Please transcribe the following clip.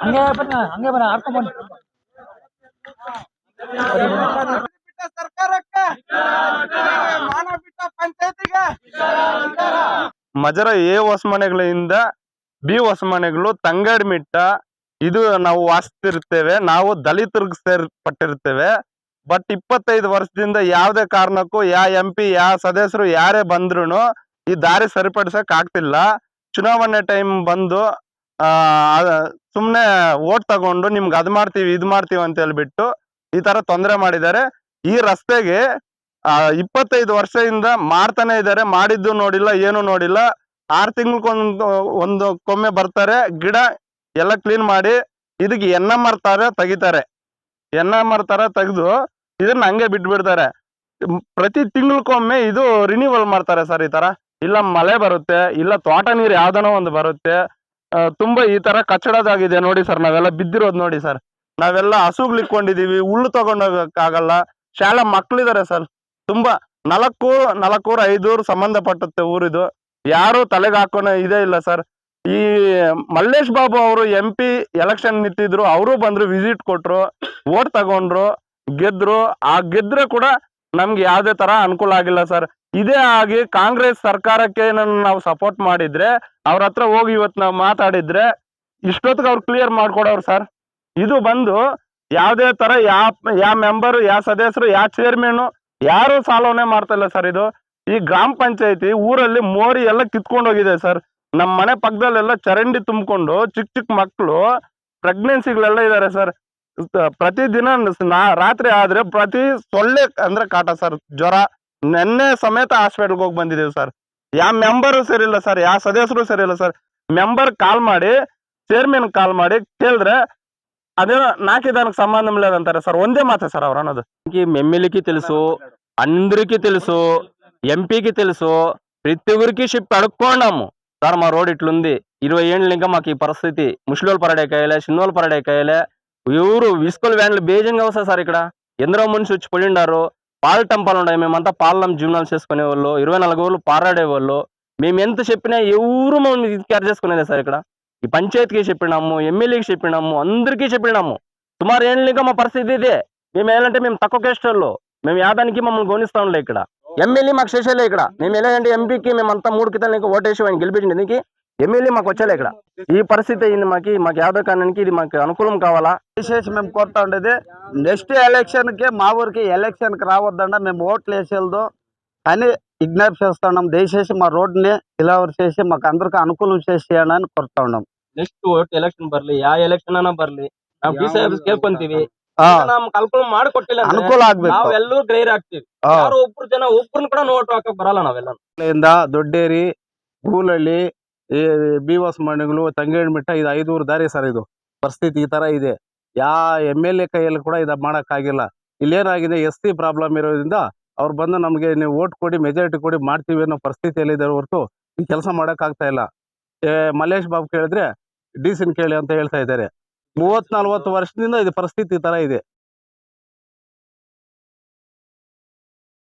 ಹಂಗೆ ಬನ್ನ ಹಂಗೆ ಬನ್ನ ಆಡ್ಕೊಂಡ್ ಬನ್ನಿ ಬಿಟ್ಟ ಸರ್ಕಾರಕ್ಕೆ ಮಜರ ಎ ಹೊಸಮನೆಗಳಿಂದ ಬಿ ಹೊಸಮನೆಗಳು, ತಂಗಡ್ ಮಿಟ್ಟ, ಇದು ನಾವು ವಾಸಿಸ್ತಿರ್ತೇವೆ, ನಾವು ದಲಿತರಿಗೆ ಸೇರ್ಪಟ್ಟಿರ್ತೇವೆ. ಬಟ್ ಇಪ್ಪತ್ತೈದು ವರ್ಷದಿಂದ ಯಾವುದೇ ಕಾರಣಕ್ಕೂ ಯಾ ಎಂ ಪಿ ಯಾ ಸದಸ್ಯರು ಯಾರೇ ಬಂದ್ರು ಈ ದಾರಿ ಸರಿಪಡಿಸಕ್ ಆಗ್ತಿಲ್ಲ. ಚುನಾವಣೆ ಟೈಮ್ ಬಂದು, ಆ ಸುಮ್ನೆ ಓಟ್ ತಗೊಂಡು ನಿಮ್ಗೆ ಅದ್ ಮಾಡ್ತೀವಿ, ಇದು ಮಾಡ್ತೀವಿ ಅಂತ ಹೇಳ್ಬಿಟ್ಟು ಈ ತರ ತೊಂದರೆ ಮಾಡಿದ್ದಾರೆ. ಈ ರಸ್ತೆಗೆ ಇಪ್ಪತ್ತೈದು ವರ್ಷದಿಂದ ಮಾಡ್ತಾನೆ ಇದ್ದಾರೆ. ಮಾಡಿದ್ದು ನೋಡಿಲ್ಲ ಏನು ನೋಡಿಲ್ಲ. ಆರ್ ತಿಂಗ್ಳಕ್ಕೊಂದು ಒಂದು ಕೊಮ್ಮೆ ಬರ್ತಾರೆ. ಗಿಡ ಎಲ್ಲ ಕ್ಲೀನ್ ಮಾಡಿ ಇದಕ್ಕೆ ಎನ್ನ ಮರ್ತಾರೆ ತರ ತೆಗಿತಾರೆ. ಎನ್ನ ಮರ್ತಾರ ತೆಗೆದು ಇದನ್ನ ಹಂಗೆ ಬಿಟ್ಬಿಡ್ತಾರೆ. ಪ್ರತಿ ತಿಂಗ್ಳಕ್ಕೊಮ್ಮೆ ಇದು ರಿನ್ಯೂವಲ್ ಮಾಡ್ತಾರೆ ಸರ್ ಈ ತರ. ಇಲ್ಲ ಮಳೆ ಬರುತ್ತೆ ಇಲ್ಲ ತೋಟ ನೀರು ಯಾವ್ದನೋ ಒಂದು ಬರುತ್ತೆ. ಆ, ತುಂಬಾ ಈ ತರ ಕಚ್ಚಡದಾಗಿದೆ ನೋಡಿ ಸರ್ ನಾವೆಲ್ಲ ಬಿದ್ದಿರೋದು ನೋಡಿ ಸರ್. ನಾವೆಲ್ಲ ಹಸುಗ್ಲಿಕ್ಕೊಂಡಿದೀವಿ ಹುಲ್ಲು ತಗೊಂಡೋಗಕ್ಕಾಗಲ್ಲ ಶಾಲಾ ಮಕ್ಳಿದಾರೆ ಸರ್. ತುಂಬಾ ನಾಲ್ಕು ನಾಲ್ಕೂರ ಐದೂರು ಸಂಬಂಧಪಟ್ಟತ್ತೆ ಊರಿದು. ಯಾರು ತಲೆಗೆ ಹಾಕೋಣ ಇದೇ ಇಲ್ಲ ಸರ್. ಈ ಮಲ್ಲೇಶ್ ಬಾಬು ಅವರು ಎಂ ಪಿ ಎಲೆಕ್ಷನ್ ನಿಂತಿದ್ರು. ಅವರು ಬಂದ್ರು ವಿಸಿಟ್ ಕೊಟ್ರು ಓಟ್ ತಗೊಂಡ್ರು, ಗೆದ್ರು. ಆ ಗೆದ್ರೆ ಕೂಡ ನಮ್ಗೆ ಯಾವುದೇ ತರ ಅನುಕೂಲ ಆಗಿಲ್ಲ ಸರ್. ಇದೇ ಆಗಿ ಕಾಂಗ್ರೆಸ್ ಸರ್ಕಾರಕ್ಕೆ ನಾವು ಸಪೋರ್ಟ್ ಮಾಡಿದ್ರೆ, ಅವ್ರ ಹತ್ರ ಹೋಗಿ ಇವತ್ತು ನಾವು ಮಾತಾಡಿದ್ರೆ, ಇಷ್ಟೊತ್ತಿಗೆ ಅವ್ರು ಕ್ಲಿಯರ್ ಮಾಡ್ಕೊಡೋರು ಸರ್. ಇದು ಬಂದು ಯಾವುದೇ ತರ ಯಾವ ಯಾವ ಮೆಂಬರು ಯಾವ ಸದಸ್ಯರು ಯಾವ ಚೇರ್ಮನ್ ಯಾರು ಸಾಲವನ್ನೇ ಮಾಡ್ತಾ ಇಲ್ಲ ಸರ್ ಇದು. ಈ ಗ್ರಾಮ ಪಂಚಾಯತಿ ಊರಲ್ಲಿ ಮೋರಿ ಎಲ್ಲ ಕಿತ್ಕೊಂಡು ಹೋಗಿದೆ ಸರ್. ನಮ್ಮ ಮನೆ ಪಕ್ಕದಲ್ಲೆಲ್ಲ ಚರಂಡಿ ತುಂಬಿಕೊಂಡು ಚಿಕ್ಕ ಚಿಕ್ಕ ಮಕ್ಕಳು ಪ್ರೆಗ್ನೆನ್ಸಿಗಳೆಲ್ಲ ಇದ್ದಾರೆ ಸರ್. ಪ್ರತಿದಿನ ರಾತ್ರಿ ಆದ್ರೆ ಪ್ರತಿ ಸೊಳ್ಳೆ ಅಂದ್ರೆ ಕಾಟ ಸರ್. ಜ್ವರ ನೆನ್ನೆ ಸಮೇತ ಹಾಸ್ಪಿಟಲ್ಗೆ ಹೋಗಿ ಬಂದಿದ್ದೀವಿ ಸರ್. ಯಾವ ಮೆಂಬರು ಸರಿಯಿಲ್ಲ ಸರ್ ಯಾವ ಸದಸ್ಯರು ಸರಿಯಿಲ್ಲ ಸರ್. ಮೆಂಬರ್ ಕಾಲ್ ಮಾಡಿ, ಚೇರ್ಮನ್ ಕಾಲ್ ಮಾಡಿ ಕೇಳಿದ್ರೆ ಅದೇನೋ ನಾಲ್ಕೈದಾನಕ್ಕೆ ಸಂಬಂಧ ಇಲ್ಲ ಅಂತಾರೆ ಸರ್. ಒಂದೇ ಮಾತೆ ಸರ್ ಅವ್ರು ಅನ್ನೋದು. ఎమ్మెల్యేకి తెలుసు అందరికీ తెలుసు ఎంపీకి తెలుసు ప్రతి ఊరికి చెప్పి అడుక్కోండాము. సార్ మా రోడ్ ఇట్లుంది. ఇరవై ఏళ్ళు ఇంకా మాకు ఈ పరిస్థితి. ముసలోళ్ళు పరడేకాయలే చిన్నోళ్ళు పరడేకాయలే. ఎవరు విసుకలు వ్యాన్లు బేజంగా వస్తాయి సార్ ఇక్కడ. ఎందరో మనిషి వచ్చి పడిండారు పాల టంపాలు ఉన్నాయి. మేమంతా పాలనం జీవనాలు చేసుకునే వాళ్ళు. ఇరవై నాలుగు ఊళ్ళు పారాడే వాళ్ళు. మేము ఎంత చెప్పినా ఎవరు మమ్మల్ని కేర్ చేసుకునేది సార్ ఇక్కడ. ఈ పంచాయతీకి చెప్పినాము ఎమ్మెల్యేకి చెప్పినాము అందరికీ చెప్పినాము. సుమారు ఏళ్ళు ఇంకా మా పరిస్థితి ఇదే. మేము ఏంటంటే మేము తక్కువ కేస్టర్లో మేము యాదానికి మమ్మల్ని గోనిస్తాంలే ఇక్కడ ఎమ్మెల్యే మాకు చేసేలే ఇక్కడ మేము ఎలాగంటే ఎంపీకి మేమంతా మూడు కితాలు ఇంకా ఓటేసి ఆయన గెలిపించింది దీనికి ఎమ్మెల్యే మాకు వచ్చేలే ఇక్కడ ఈ పరిస్థితి అయింది మాకు మాకు యాదో కారణానికి ఇది మాకు అనుకూలం కావాలా దయచేసి మేము కోరుతా ఉండేది నెక్స్ట్ ఎలక్షన్ కి మా ఊరికి ఎలక్షన్ కి రావద్దండ మేము ఓట్లు వేసేది అని ఇగ్నోర్ చేస్తున్నాం దయచేసి మా రోడ్ని ఇలా చేసి మాకు అందరికి అనుకూలం చేసేయండి అని కోరుతా ఉన్నాం ನೆಕ್ಸ್ಟ್ ಓಟ್ ಎಲೆಕ್ಷನ್ ಬರ್ಲಿ ಯಾವ ಎಲೆಕ್ಷನ್ ಅನ್ನ ಬರ್ಲಿ ನಾವು ಡಿ ಸಿ ಆಫೀಸ್ ಕೇಳ್ಕೊಂತೀವಿ ಆ, ನಮ್ ಕಲ್ಕೊಂಡ್ ಮಾಡ್ಕೊಟ್ಟಿಲ್ಲ ಅನುಕೂಲ ಆಗ್ಬೇಕು. ನಾವೆಲ್ಲೂ ಗೈರ್ ಆಗ್ತೀವಿ. ಯಾರು ಒಬ್ರು ಜನ ಒಬ್ರನ್ನ ಕೂಡ ನೋಟ್ ಹಾಕಕ್ ಬರಲ್ಲ ನಾವೆಲ್ಲ ಇಂದ ದೊಡ್ಡೇರಿ ಹೂಲಳ್ಳಿ ಈ ಬಿ ವಾಸ್ ಮನೆಗಳು ತಂಗೇಳ್ಮಿಟ್ಟ ಇದು ಐದೂರು ದಾರಿ ಸರ್ ಇದು. ಪರಿಸ್ಥಿತಿ ಈ ತರ ಇದೆ. ಯಾ ಎಂ ಎಲ್ ಎ ಕೈಯಲ್ಲಿ ಕೂಡ ಇದು ಮಾಡೋಕ್ಕಾಗಿಲ್ಲ. ಇಲ್ಲೇನಾಗಿದೆ ಎಸ್ ಟಿ ಪ್ರಾಬ್ಲಮ್ ಇರೋದ್ರಿಂದ ಅವ್ರು ಬಂದು ನಮಗೆ ನೀವು ಓಟ್ ಕೊಡಿ ಮೆಜಾರಿಟಿ ಕೊಡಿ ಮಾಡ್ತೀವಿ ಅನ್ನೋ ಪರಿಸ್ಥಿತಿಯಲ್ಲಿ ಇದ್ದಾರೆ ಹೊರತು ಈ ಕೆಲಸ ಆಗ್ತಾ ಇಲ್ಲ. ಮಲ್ಲೇಶ್ ಬಾಬು ಕೇಳಿದ್ರೆ ಡಿ ಸಿನ್ ಕೇಳಿ ಅಂತ ಹೇಳ್ತಾ ಇದ್ದಾರೆ. ಮೂವತ್ ನಲ್ವತ್ತು ವರ್ಷದಿಂದ ಇದು ಪರಿಸ್ಥಿತಿ ಈ ತರ ಇದೆ.